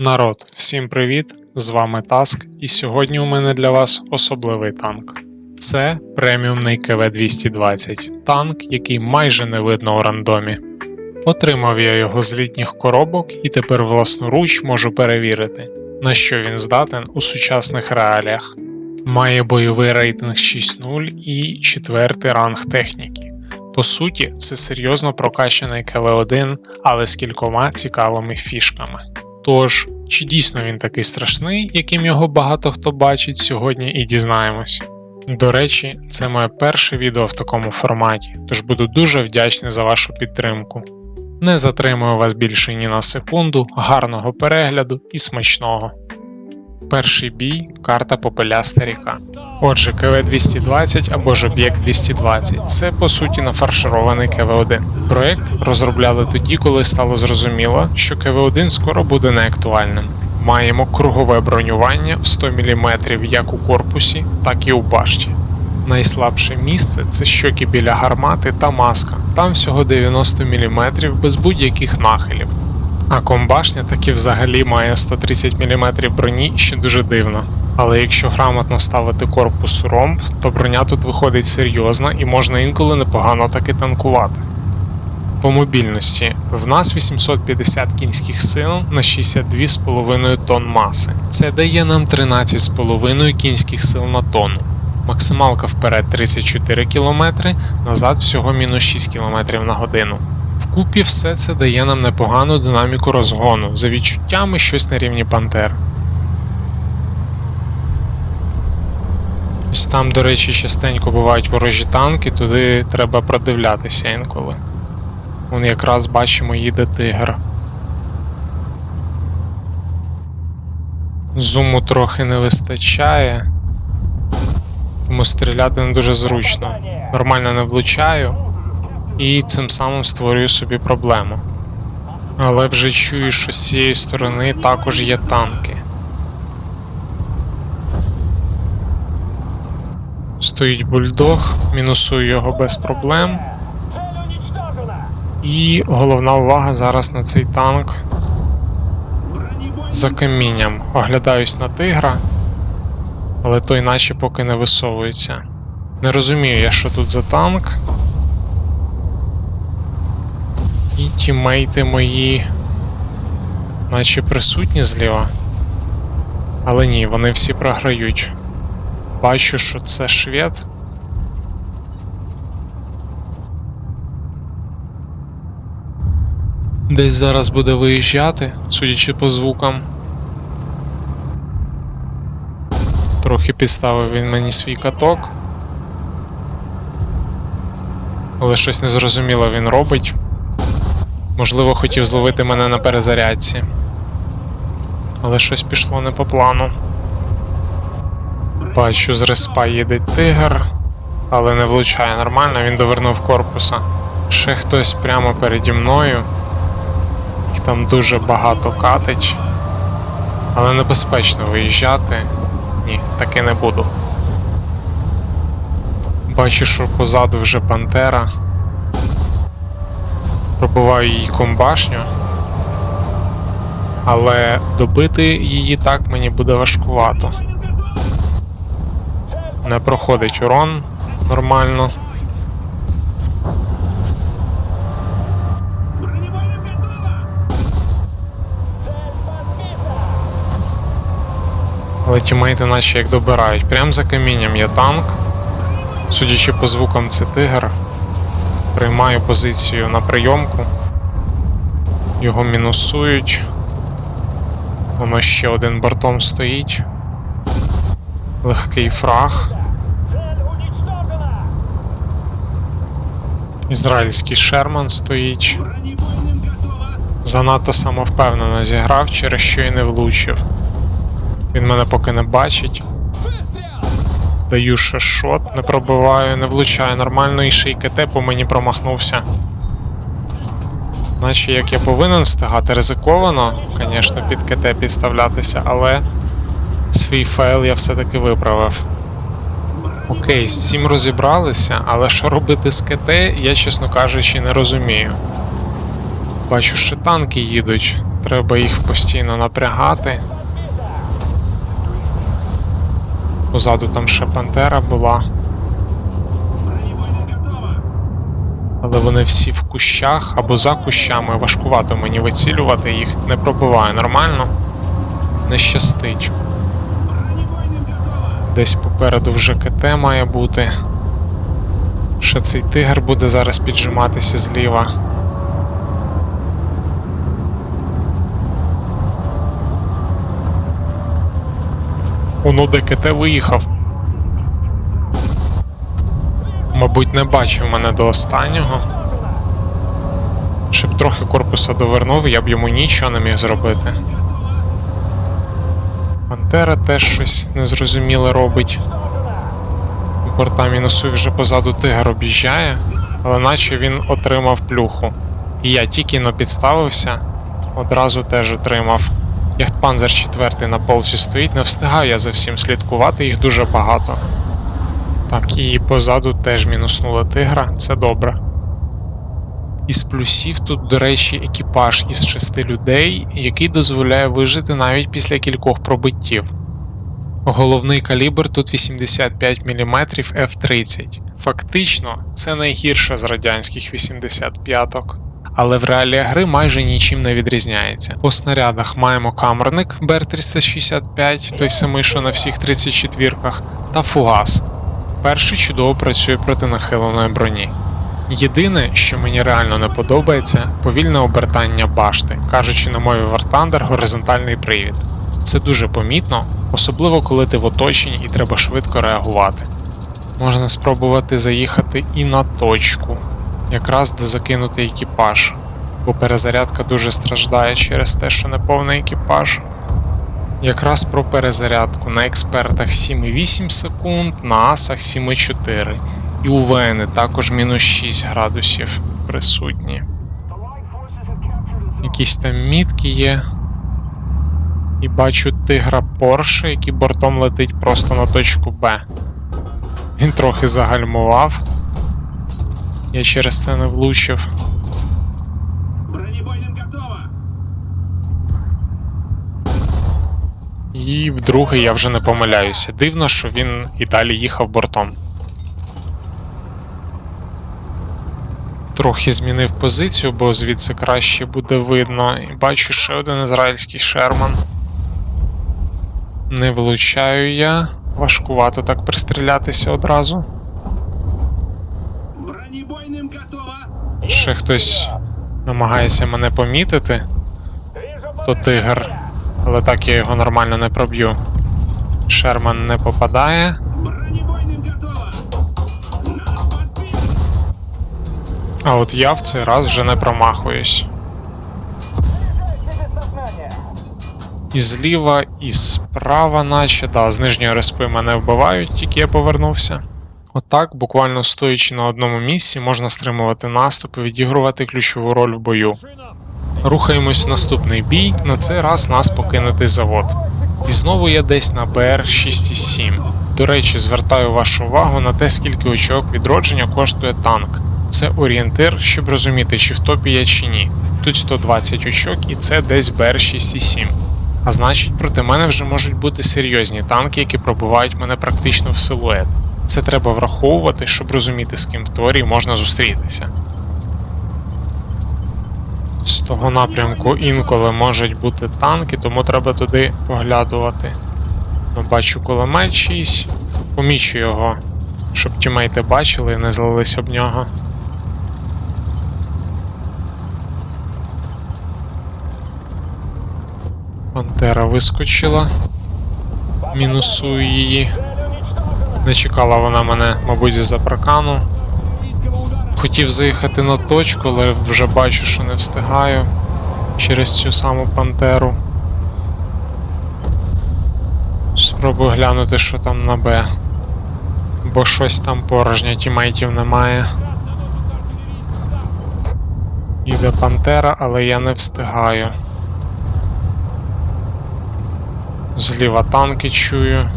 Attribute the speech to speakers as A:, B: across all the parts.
A: Народ, всім привіт! З вами Таск, і сьогодні у мене для вас особливий танк. Це преміумний КВ-220, танк, який майже не видно у рандомі. Отримав я його з літніх коробок і тепер власноруч можу перевірити, на що він здатен у сучасних реаліях. Має бойовий рейтинг 6.0 і четвертий ранг техніки. По суті, це серйозно прокачаний КВ-1, але з кількома цікавими фішками. Тож, чи дійсно він такий страшний, яким його багато хто бачить, сьогодні і дізнаємось. До речі, це моє перше відео в такому форматі, тож буду дуже вдячний за вашу підтримку. Не затримую вас більше ні на секунду, гарного перегляду і смачного. Перший бій карта Попеляста ріка. Отже, КВ-220 або ж об'єкт 220 це по суті нафарширований КВ-1. Проект розробляли тоді, коли стало зрозуміло, що КВ-1 скоро буде неактуальним. Маємо кругове бронювання в 100 мм як у корпусі, так і у башті. Найслабше місце це щоки біля гармати та маска. Там всього 90 мм без будь-яких нахилів. А комбашня таки взагалі має 130 мм броні, що дуже дивно. Але якщо грамотно ставити корпус у ромб, то броня тут виходить серйозна і можна інколи непогано таки танкувати. По мобільності в нас 850 кінських сил на 62,5 тонн маси. Це дає нам 13,5 кінських сил на тонну. Максималка вперед 34 км, назад всього мінус 6 км на годину. Вкупі все це дає нам непогану динаміку розгону, за відчуттями щось на рівні Пантер. Там, до речі, частенько бувають ворожі танки, туди треба продивлятися інколи. Вон якраз бачимо їде тигр. Зуму трохи не вистачає, тому стріляти не дуже зручно. Нормально не влучаю і цим самим створюю собі проблему. Але вже чую, що з цієї сторони також є танки. Стоїть бульдог, мінусую його без проблем. І головна увага зараз на цей танк за камінням. Оглядаюсь на тигра, але той наче поки не висовується. Не розумію я, що тут за танк. І тімейти мої, наче присутні зліва. Але ні, вони всі програють. Бачу, що це швед. Десь зараз буде виїжджати, судячи по звукам. Трохи підставив він мені свій каток. Але щось незрозуміло він робить. Можливо, хотів зловити мене на перезарядці. Але щось пішло не по плану. Бачу, з респа їде тигр, але не влучає нормально, він довернув корпуса. Ще хтось прямо переді мною. Їх там дуже багато катить. Але небезпечно виїжджати. Ні, таки не буду. Бачу, що позаду вже пантера. Пробиваю її комбашню. Але добити її так мені буде важкувато. Не проходить урон нормально. Але тімейти наче як добирають. Прямо за камінням є танк. Судячи по звукам, це тигр. Приймаю позицію на прийомку. Його мінусують. Воно ще один бортом стоїть. Легкий фраг. Ізраїльський Шерман стоїть. Занадто самовпевнено зіграв, через що і не влучив. Він мене поки не бачить. Даю ще шот, не пробиваю, не влучаю нормально і ще й КТ по мені промахнувся. Наче як я повинен встигати ризиковано, звісно, під КТ підставлятися, але свій файл я все-таки виправив. Окей, з цим розібралися, але що робити з КТ, я, чесно кажучи, не розумію. Бачу, що танки їдуть. Треба їх постійно напрягати. Позаду там ще пантера була. Але вони всі в кущах або за кущами. Важкувато мені вицілювати їх. Не пробиваю нормально. Не щастить. Десь попереду вже КТ має бути. Ще цей тигр буде зараз піджиматися зліва. Воно ДКТ виїхав. Мабуть, не бачив мене до останнього. Щоб трохи корпуса довернув, я б йому нічого не міг зробити. Пантера теж щось незрозуміле робить. Борта мінусуй вже позаду тигр об'їжджає, але наче він отримав плюху. І я тільки но підставився, одразу теж отримав. Яхтпанзер 4 на полці стоїть, не встигаю я за всім слідкувати, їх дуже багато. Так, і позаду теж мінуснула тигра, це добре. Із плюсів тут, до речі, екіпаж із шести людей, який дозволяє вижити навіть після кількох пробиттів. Головний калібр тут 85 мм F30. Фактично, це найгірше з радянських 85-ок. Але в реаліях гри майже нічим не відрізняється. По снарядах маємо камерник БР-365, той самий, що на всіх 34-ках, та фугас. Перший чудово працює проти нахиленої броні. Єдине, що мені реально не подобається, повільне обертання башти, кажучи на мові War Thunder, горизонтальний привід. Це дуже помітно, особливо коли ти в оточенні і треба швидко реагувати. Можна спробувати заїхати і на точку, якраз де закинути екіпаж, бо перезарядка дуже страждає через те, що не повний екіпаж. Якраз про перезарядку на експертах 7,8 секунд, на асах 7,4. І у ВН також мінус 6 градусів присутні. Якісь там мітки є. І бачу тигра Порше, який бортом летить просто на точку Б. Він трохи загальмував. Я через це не влучив. І вдруге я вже не помиляюся. Дивно, що він і далі їхав бортом. Трохи змінив позицію, бо звідси краще буде видно. І бачу ще один ізраїльський Шерман. Не влучаю я. Важкувато так пристрілятися одразу. Ще хтось намагається мене помітити, то тигр, але так я його нормально не проб'ю. Шерман не попадає. А от я в цей раз вже не промахуюсь. І зліва, і справа, наче, да, з нижньої респи мене вбивають, тільки я повернувся. Отак, буквально стоячи на одному місці, можна стримувати наступ і відігрувати ключову роль в бою. Рухаємось в наступний бій, на цей раз нас покинутий завод. І знову я десь на БР-6,7. До речі, звертаю вашу увагу на те, скільки очок відродження коштує танк. Це орієнтир, щоб розуміти, чи в топі я чи ні. Тут 120 очок і це десь БР-6,7. А значить, проти мене вже можуть бути серйозні танки, які пробивають мене практично в силует. Це треба враховувати, щоб розуміти, з ким в теорії можна зустрітися. З того напрямку інколи можуть бути танки, тому треба туди поглядувати. Ну, Бачу кулемет чийсь, помічу його, щоб тімейти бачили і не злились об нього. Пантера вискочила. Мінусую її. Не чекала вона мене, мабуть, з-за паркану. Хотів заїхати на точку, але вже бачу, що не встигаю через цю саму пантеру. Спробую глянути, що там на Б. Бо щось там порожнє, тімейтів немає. Іде пантера, але я не встигаю. Зліва танки чую.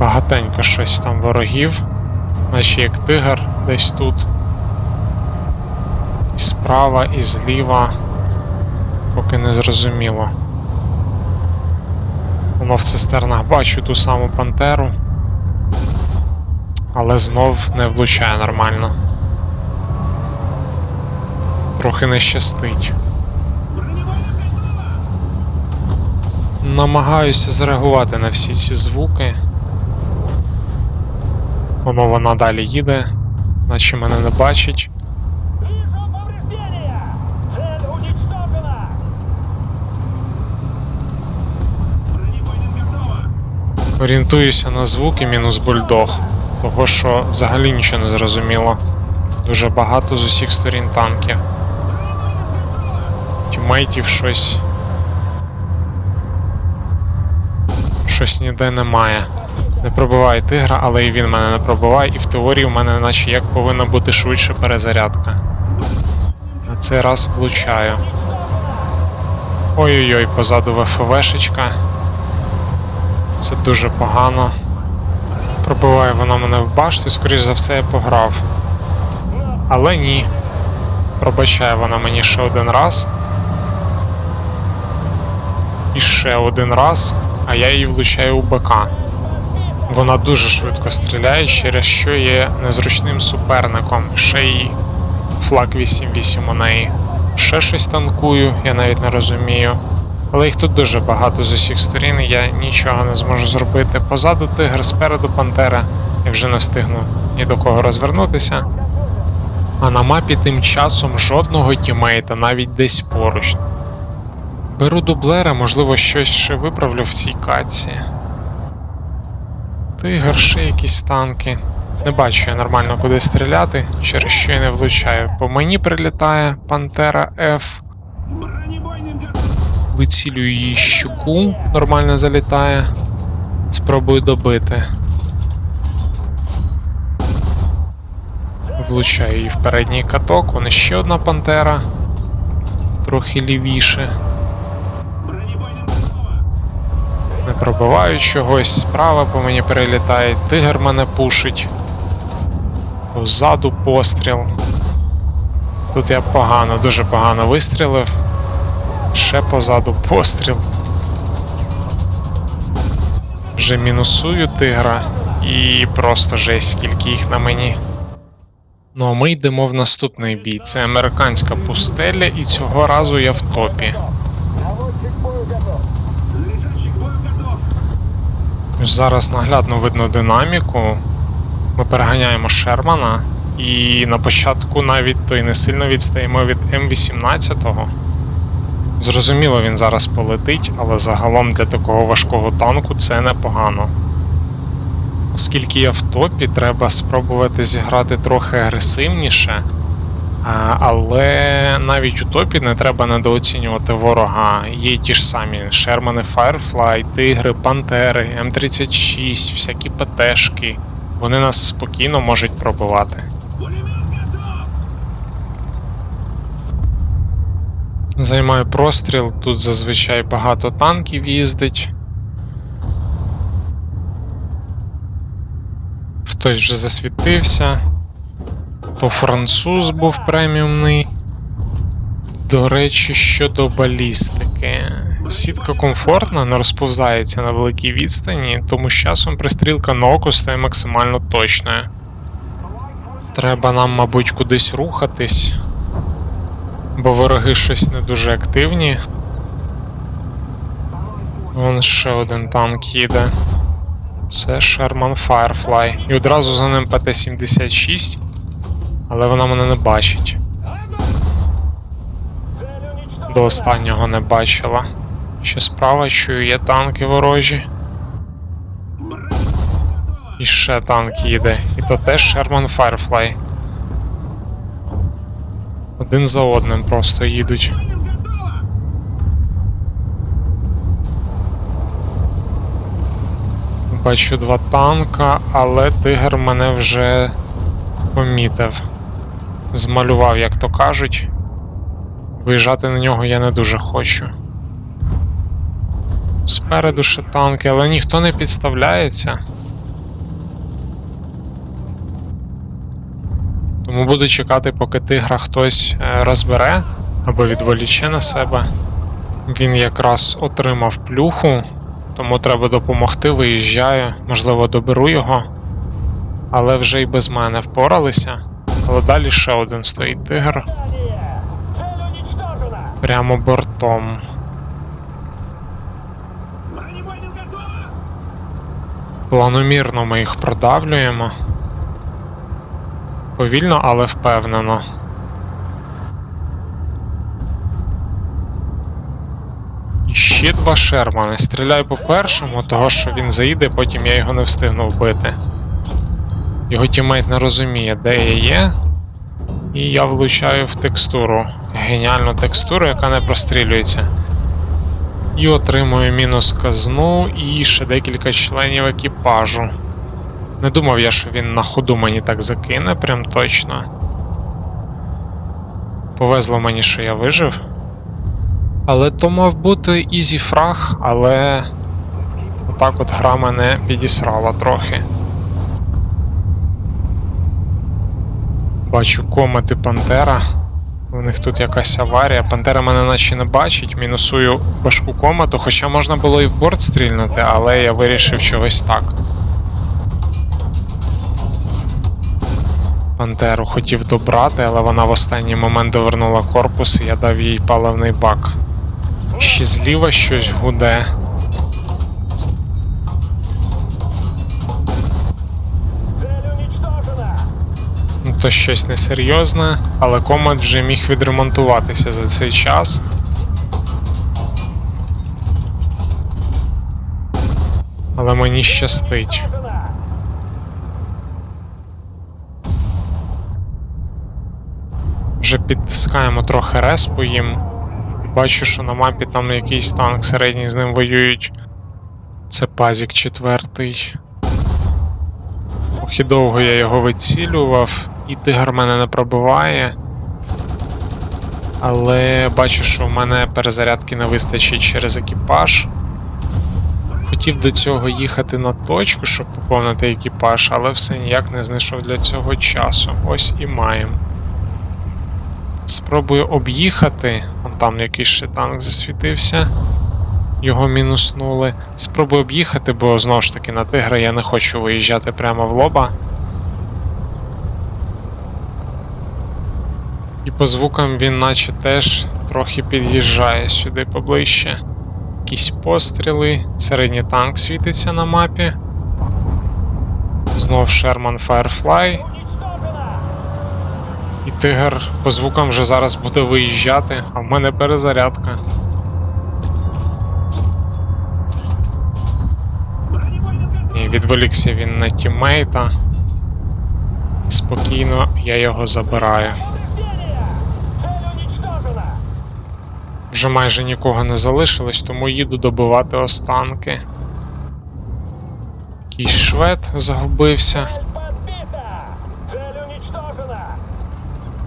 A: Багатенько щось там ворогів, наче як тигр десь тут. І справа, і зліва. Поки не зрозуміло. Воно в цистернах бачу ту саму пантеру. Але знов не влучає нормально. Трохи не щастить. Намагаюся зреагувати на всі ці звуки. Воно вона далі їде, наче мене не бачить. Орієнтуюся на звуки мінус бульдог, того що взагалі нічого не зрозуміло. Дуже багато з усіх сторін танків. Тімейтів щось. Щось ніде немає. Не пробиває тигра, але і він мене не пробиває, і в теорії в мене наче як повинна бути швидше перезарядка. На цей раз влучаю. Ой-ой-ой, позаду ВФВшечка. Це дуже погано. Пробиває вона мене в башту, скоріш за все, я пограв. Але ні. Пробачає вона мені ще один раз. І ще один раз, а я її влучаю у БК. Вона дуже швидко стріляє, через що є незручним суперником. Ще й флаг 8-8 у неї. Ще щось танкую, я навіть не розумію. Але їх тут дуже багато з усіх сторін, і я нічого не зможу зробити. Позаду тигр, спереду пантера. Я вже не встигну ні до кого розвернутися. А на мапі тим часом жодного тімейта, навіть десь поруч. Беру дублера, можливо, щось ще виправлю в цій катці. Тигр, ще якісь танки. Не бачу я нормально куди стріляти, через що я не влучаю. По мені прилітає Пантера F. Вицілюю її щуку, нормально залітає. Спробую добити. Влучаю її в передній каток, вон ще одна пантера. Трохи лівіше. Не пробиваю чогось, справа по мені перелітає, тигр мене пушить. Позаду постріл. Тут я погано, дуже погано вистрілив. Ще позаду постріл. Вже мінусую тигра і просто жесть, скільки їх на мені. Ну а ми йдемо в наступний бій. Це американська пустеля, і цього разу я в топі. Зараз наглядно видно динаміку. Ми переганяємо Шермана, і на початку навіть то й не сильно відстаємо від М18. Зрозуміло, він зараз полетить, але загалом для такого важкого танку це непогано. Оскільки я в топі, треба спробувати зіграти трохи агресивніше. Але навіть у топі не треба недооцінювати ворога. Є ті ж самі Шермани Firefly, Тигри, Пантери, М36, всякі ПТшки. Вони нас спокійно можуть пробивати. Займаю простріл, тут зазвичай багато танків їздить. Хтось вже засвітився. То француз був преміумний. До речі, щодо балістики. Сітка комфортна, не розповзається на великій відстані, тому з часом пристрілка на око стає максимально точною. Треба нам, мабуть, кудись рухатись бо вороги щось не дуже активні. Вон ще один танк їде. Це Sherman Firefly. І одразу за ним ПТ-76, але вона мене не бачить. До останнього не бачила. Ще справа чую, є танки ворожі. І ще танк їде. І то теж Sherman Firefly. Один за одним просто їдуть. Бачу два танка, але тигр мене вже помітив. Змалював, як то кажуть. Виїжджати на нього я не дуже хочу. Спереду ще танки, але ніхто не підставляється. Тому буду чекати, поки тигра хтось е, розбере або відволіче на себе. Він якраз отримав плюху, тому треба допомогти. Виїжджаю, можливо, доберу його. Але вже й без мене впоралися. Але далі ще один стоїть тигр прямо бортом. Планомірно ми їх продавлюємо. Повільно, але впевнено. І ще два Шермани. Стріляю по першому, того що він заїде, потім я його не встигну вбити. Його тімейт не розуміє, де я є. І я влучаю в текстуру. Геніальну текстуру, яка не прострілюється. І отримую мінус казну і ще декілька членів екіпажу. Не думав я, що він на ходу мені так закине, прям точно. Повезло мені, що я вижив. Але то мав бути ізі фраг, але отак от гра мене підісрала трохи. Бачу комети Пантера. У них тут якась аварія. Пантера мене наче не бачить, мінусую важку комату, хоча можна було і в борт стрільнути, але я вирішив чогось так. Пантеру хотів добрати, але вона в останній момент довернула корпус і я дав їй паливний бак. Ще зліва щось гуде. Ну, то щось несерйозне, але комат вже міг відремонтуватися за цей час. Але мені щастить. Вже підтискаємо трохи респу їм. Бачу, що на мапі там якийсь танк середній з ним воюють. Це пазік четвертий. Ох довго я його вицілював, і тигр мене не пробиває. Але бачу, що в мене перезарядки не вистачить через екіпаж. Хотів до цього їхати на точку, щоб поповнити екіпаж, але все ніяк не знайшов для цього часу. Ось і маємо. Спробую об'їхати. Вон там якийсь ще танк засвітився. Його мінуснули. Спробую об'їхати, бо знову ж таки на тигра я не хочу виїжджати прямо в лоба. І по звукам він наче теж трохи під'їжджає сюди поближче. Якісь постріли. Середній танк світиться на мапі. Знов Sherman Firefly. І тигр по звукам вже зараз буде виїжджати, а в мене перезарядка. І відволікся він на тіммейта. І спокійно я його забираю. Вже майже нікого не залишилось, тому їду добивати останки. Якийсь швед загубився,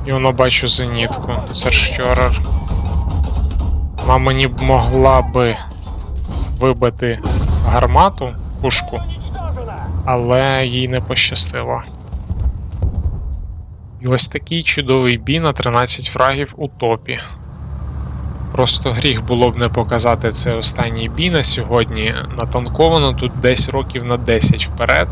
A: і воно бачу зенітку. Серщорер. Вона мені б могла би вибити гармату, пушку. Але їй не пощастило. І ось такий чудовий бій на 13 фрагів у топі. Просто гріх було б не показати цей останній бій на сьогодні. Натанковано тут десь років на 10 вперед.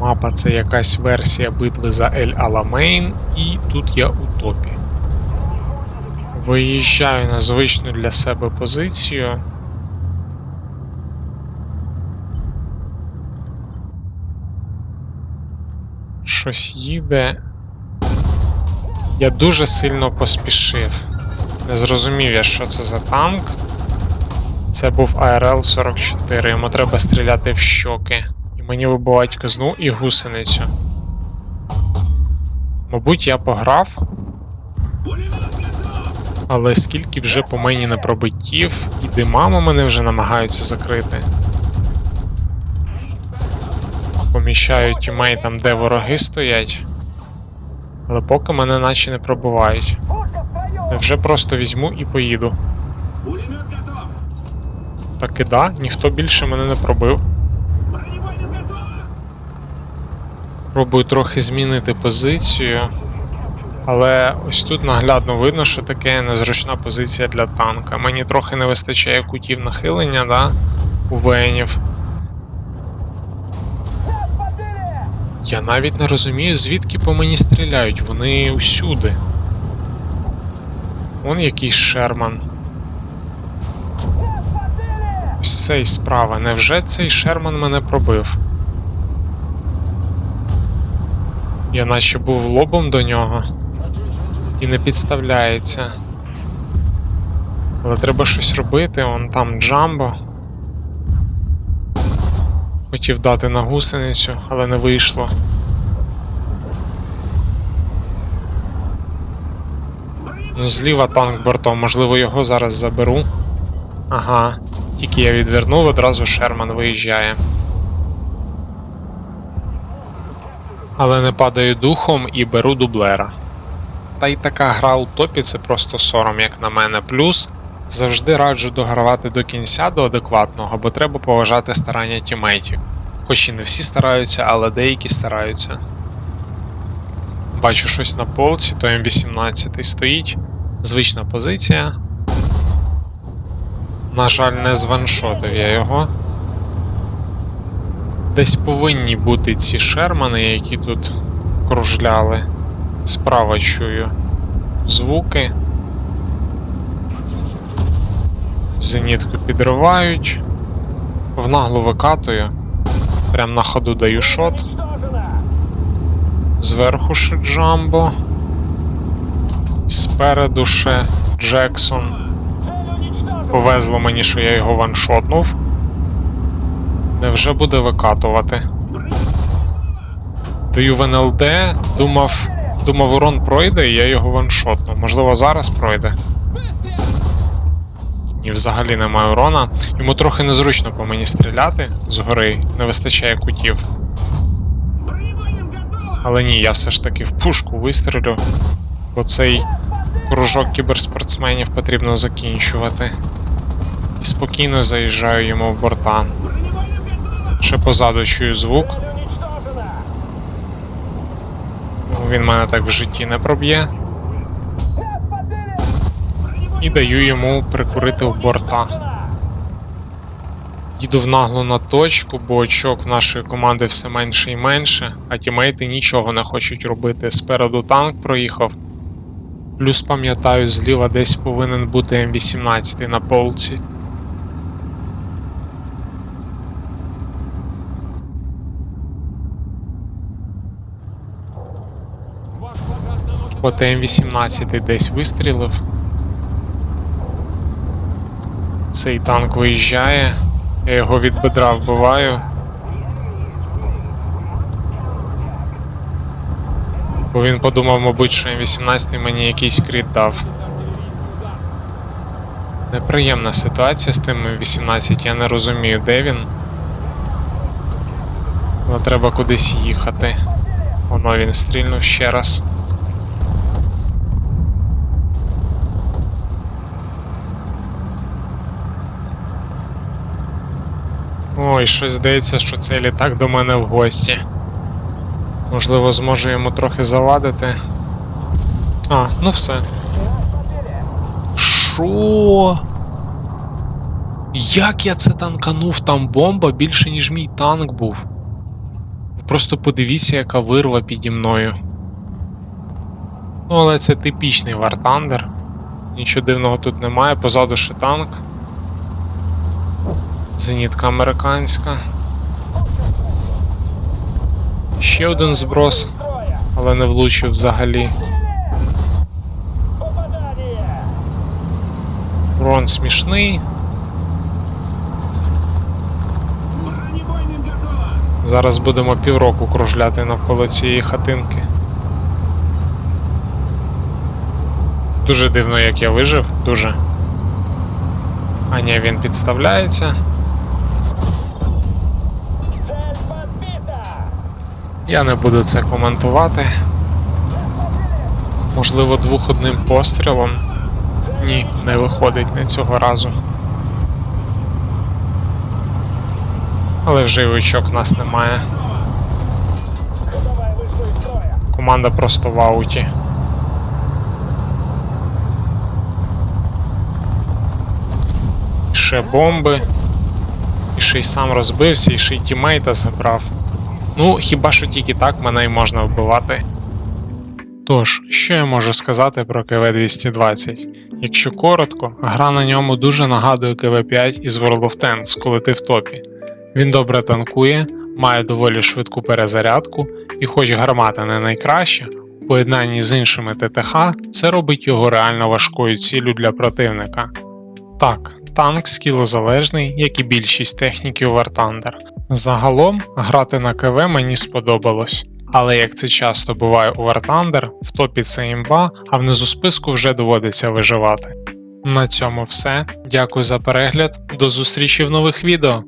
A: Мапа це якась версія битви за Ель Аламейн, і тут я у топі. Виїжджаю на звичну для себе позицію. щось їде. Я дуже сильно поспішив. Не зрозумів я, що це за танк. Це був АРЛ-44, йому треба стріляти в щоки. Мені вибивають казну і гусеницю. Мабуть, я пограв, але скільки вже по мені не пробиттів, і димами мене вже намагаються закрити. Поміщаю тімейтам, де вороги стоять. Але поки мене наче не
B: строю!
A: Невже просто візьму і поїду. Так і да, ніхто більше мене не пробив. Пробую трохи змінити позицію. Але ось тут наглядно видно, що таке незручна позиція для танка. Мені трохи не вистачає кутів нахилення, да, у воїнів. Я навіть не розумію, звідки по мені стріляють. Вони усюди. Вон якийсь Шерман. Ось цей справа. Невже цей Шерман мене пробив? Я наче був лобом до нього і не підставляється. Але треба щось робити, он там Джамбо. Хотів дати на гусеницю, але не вийшло. Ну, зліва танк бортом, можливо, його зараз заберу. Ага, тільки я відвернув, одразу Шерман виїжджає. Але не падаю духом і беру дублера. Та й така гра у топі це просто сором, як на мене. Плюс завжди раджу догравати до кінця до адекватного, бо треба поважати старання тімейтів. Хоч і не всі стараються, але деякі стараються. Бачу щось на полці, то М18 стоїть. Звична позиція. На жаль, не званшотив я його. Десь повинні бути ці шермани, які тут кружляли. Справа чую звуки. Зенітку підривають. В наглу викатую. Прям на ходу даю шот. Зверху ще Джамбо. Спереду ще Джексон. Повезло мені, що я його ваншотнув. Невже буде викатувати? Даю в НЛД, думав, думав, урон пройде, і я його ваншотну. Можливо, зараз пройде. Ні, взагалі немає урона. Йому трохи незручно по мені стріляти згори, не вистачає кутів. Але ні, я все ж таки в пушку вистрілю, бо цей кружок кіберспортсменів потрібно закінчувати. І спокійно заїжджаю йому в борта. Ще позаду чую звук. Він мене так в житті не проб'є. І даю йому прикурити в борта. Їду в наглу на точку, бо очок в нашої команди все менше і менше, а тімейти нічого не хочуть робити. Спереду танк проїхав. Плюс пам'ятаю, зліва десь повинен бути М18 на полці. От М18 десь вистрілив. Цей танк виїжджає. Я його від бедра вбиваю. Бо він подумав, мабуть, що М18 мені якийсь кріт дав. Неприємна ситуація з тим М18, я не розумію, де він. Але треба кудись їхати. Воно він стрільнув ще раз. Ой, щось здається, що цей літак до мене в гості. Можливо, зможу йому трохи завадити. А, ну все. Що? Як я це танканув? Там бомба більше, ніж мій танк був. Просто подивіться, яка вирва піді мною. Ну, але це типічний War Thunder. Нічого дивного тут немає, позаду ще танк. Зенітка американська. Ще один зброс, але не влучив взагалі. Урон смішний. Зараз будемо півроку кружляти навколо цієї хатинки. Дуже дивно, як я вижив, дуже. А ні, він підставляється. Я не буду це коментувати. Можливо, двох одним пострілом. Ні, не виходить не цього разу. Але вже очок нас немає. Команда просто в ауті. Ще бомби. І ще й сам розбився, і ще й тімейта забрав. Ну, хіба що тільки так мене й можна вбивати. Тож, що я можу сказати про КВ-220? Якщо коротко, гра на ньому дуже нагадує КВ-5 із World of Tanks, коли ти в топі. Він добре танкує, має доволі швидку перезарядку, і хоч гармата не найкраща, у поєднанні з іншими ТТХ це робить його реально важкою ціллю для противника. Так, танк скілозалежний, як і більшість техніків War Thunder. Загалом грати на КВ мені сподобалось. Але як це часто буває у War Thunder, в топі це імба, а внизу списку вже доводиться виживати. На цьому все. Дякую за перегляд. До зустрічі в нових відео.